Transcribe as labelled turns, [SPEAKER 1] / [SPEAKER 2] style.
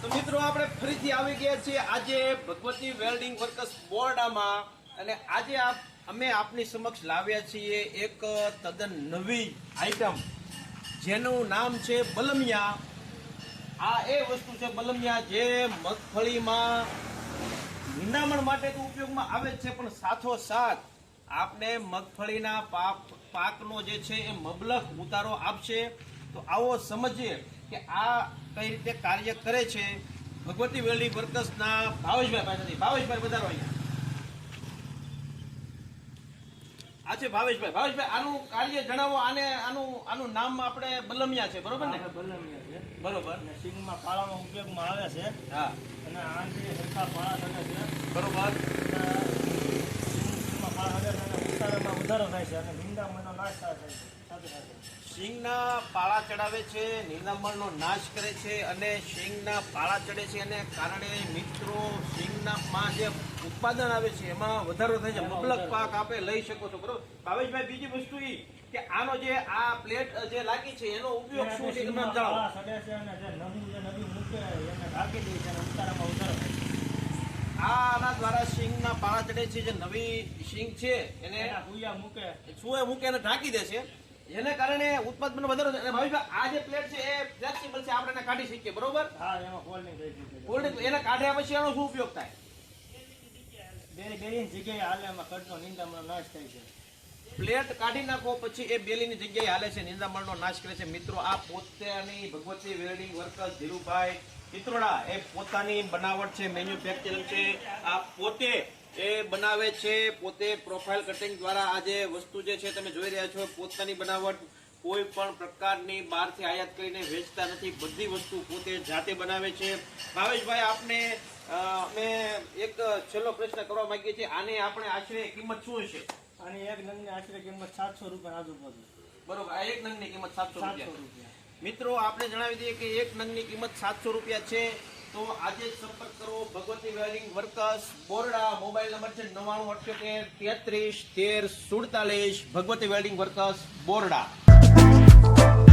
[SPEAKER 1] તો મિત્રો, આપણે ફરીથી આવી ગયા છીએ આજે ભગવતી વેલ્ડિંગ વર્કર્સ બોર્ડામાં. અને આજે આપ અમે આપની સમક્ષ લાવ્યા છીએ એક તદ્દન નવી આઈટમ જેનું નામ છે બલમિયા. આ એ વસ્તુ છે બલમિયા જે મગફળીમાં નિંદામણ માટે તો ઉપયોગમાં આવે છે, પણ સાથોસાથ આપને મગફળીના પાક પાકનો જે છે એ મબલખ ઉતારો આપશે. તો આવો સમજીએ કે આ કઈ રીતે કાર્ય કરે છે. ભગવતી વેલ્ડિંગ વર્કર્સના ભાવેશભાઈ પાસેથી. ભાવેશભાઈ વધારો અહીંયા. આ છે ભાવેશભાઈ. ભાવેશભાઈ આનું કાર્ય જણાવો. આને આનું આનું નામ આપણે બલમિયા છે બરોબર ને?
[SPEAKER 2] બલમિયા છે.
[SPEAKER 1] બરોબર.
[SPEAKER 2] ને સિંગમાં પાળામાં ઉપયોગમાં આવે છે.
[SPEAKER 1] હા.
[SPEAKER 2] અને આંતરી સરખા પાળા થાય છે
[SPEAKER 1] બરોબર.
[SPEAKER 2] સિંગમાં પાળા અને ઉતારામાં વધારો થાય છે અને નિંદામણનો નાશ થાય છે. સાથે
[SPEAKER 1] પાળા ચડાવે છે નિંદામણનો નાશ કરે છે અને શીંગના પાળા ચડે છે અને કારણે મિત્રો શીંગના માં જે ઉત્પાદન આવે છે એમાં વધારો થાય છે. મબલક પાક આપે લઈ શકો છો બરોબર? ભાવેશભાઈ બીજી વસ્તુ એ કે આનો જે આ પ્લેટ જે લાગી છે એનો ઉપયોગ શું છે તમે
[SPEAKER 2] છે
[SPEAKER 1] આના દ્વારા શીંગના પાળા ચડે છે જે નવી શીંગ છે એને
[SPEAKER 2] મૂકે.
[SPEAKER 1] સુએ મૂકે એને ઢાંકી દે છે. જેને કારણે ઉત્પાદન વધારો અને ભાવિકભાઈ આ જે પ્લેટ છે એ ફ્લેક્સિબલ છે આપણે એને કાઢી શકીએ બરોબર?
[SPEAKER 2] હા એમાં ફોલ્ડિંગ
[SPEAKER 1] કોલ્ડ એને કાઢ્યા પછી એનો શું ઉપયોગ થાય?
[SPEAKER 2] બે બેની જગ્યાએ હાલે એમાં કડનો નિંદામણનો નાશ થાય છે.
[SPEAKER 1] પ્લેટ કાઢી નાખો પછી એ બેલીની જગ્યાએ હાલે છે નિંદામણનો નાશ કરે છે. મિત્રો આ પોતાની ભગવતી વેલ્ડિંગ વર્કર ધીરુભાઈ ચિત્રોડા એ પોતાની બનાવટ છે મેન્યુફેક્ચરિંગ છે. આ પોતે એ બનાવે છે પોતે પ્રોફાઇલ કટિંગ દ્વારા. આ જે વસ્તુ જે છે તમે જોઈ રહ્યા છો પોતાની બનાવટ કોઈ પણ પ્રકારની બહારથી આયાત કરીને વેચતા નથી. બધી વસ્તુ પોતે જાતે બનાવે છે. ભાવેશભાઈ આપને અમે એક છેલ્લો પ્રશ્ન કરવા માંગીએ છીએ. આને આપણે આશરે કિંમત શું હશે?
[SPEAKER 2] અને એક નંગની આશરે કિંમત સાતસો રૂપિયા આજુબાજુ.
[SPEAKER 1] બરોબર આ એક નંગની કિંમત સાતસો
[SPEAKER 2] રૂપિયા.
[SPEAKER 1] મિત્રો આપણે જણાવી દઈએ કે એક નંગની કિંમત સાતસો રૂપિયા છે. તો આજે જ સંપર્ક કરો Bhagwati wiring workers Borda, mobile number છે નવ્વાણું, અઠ્યોતેર, તેત્રીસ, તેર, સુડતાલીસ, ભગવતી વેલ્ડિંગ વર્કર્સ બોરડા.